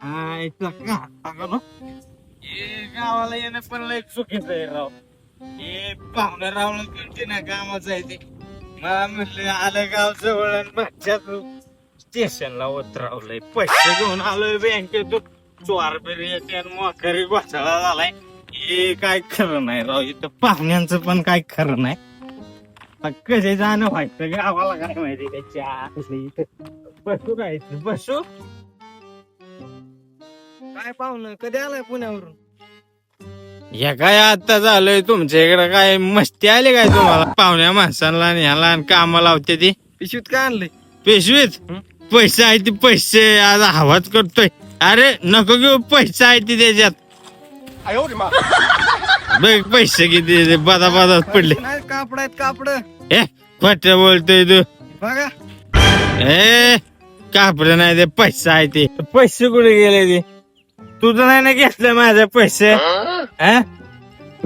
आयचं का अगं नो. हे गावाला येणं पण लय चुकीचं आहे राव. हे पाहुणे रावलं तुमचे ना कामाचं आहे ते. मला म्हणलं आलं गाव जवळ आणि मागच्याच स्टेशनला उतरवलंय पैसे घेऊन आलोय बँकेतून. चोर येते आणि मोकरी घोटाळा झालाय. हे काय खरं नाही राव इथं पाहुण्यांचं पण काय खरं नाही. आता कसे जाणं व्हायचं गावाला काय माहिती त्याच्या. इथं बसू राहायचं बसू? काय पाहुणं? कधी आलाय पुण्यावरून? या काय आता झालंय तुमच्या इकडे काय मस्ती आली काय तुम्हाला? पाहुण्या माणसांना आणि ह्याला आणि कामा लावते ती. पिशवीत काय आणलंय? पेशवीत? पैसे आहे ते पैसे. आज हवाच करतोय. अरे नको घेऊ. पैसे आहे ते त्याच्यात. बघ पैसे किती बदा बदात पडले. नाही कापड आहेत कापड. ए खोट बोलतोय तू. बघा. ए कापड नाही ते पैसे आहे ते. पैसे कुठे गेले ते? तुझं नाही ना घेतलं माझे पैसे? हा?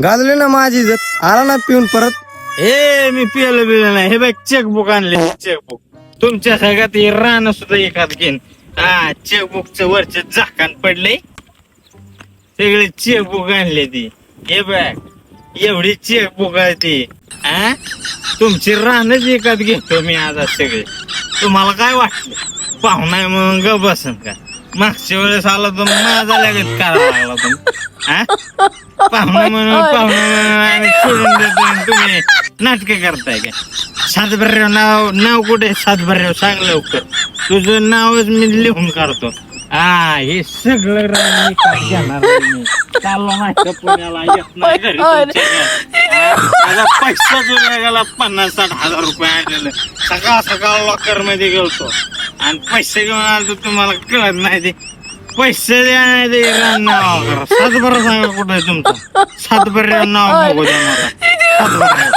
गाजले ना माझी इज्जत. आला ना पिऊन परत. ए मी पिलं बिलं नाही. हे बघ चेकबुक आणले. चेकबुक तुमच्या सगळ्यात हे रान सुद्धा एखाद घेईन. हा चेकबुकचं वरचे झाकण पडले. सगळे चेकबुक आणले ती. हे बघ एवढी चेकबुक आहे ती. हा? तुमची रानच एकात घेतो मी आज आज सगळे. तुम्हाला काय वाटलं? पाहुणा आहे म्हणून ग बसन का? मागच्या वेळेस आला तर माझा लगेच करावा लागला तुम्ही पाहुणा म्हणून पाहुणा म्हणून आणि सोडून देतो आणि तुम्ही नाटक करताय का? सातभर्याव नाव नाव कुठे सातभर्याव सांग लवकर. तुझं नावच मी लिहून काढतो. हा हे सगळं रान मी काय घेणार नाही मी. चाललो नाही का पुण्याला. येत नाही घरी तुमच्या घरी. माझा पैसा जुळला गेला पन्नास साठ हजार रुपये आणलेलं सकाळ सकाळ लॉकरमध्ये गेलतो. आणि पैसे घेऊन आलो तुम्हाला कळत नाही ते. पैसे द्या नाही ते नाव करा. सात सांगा कुठं आहे तुमचं? सात नाव बघू द्या मला.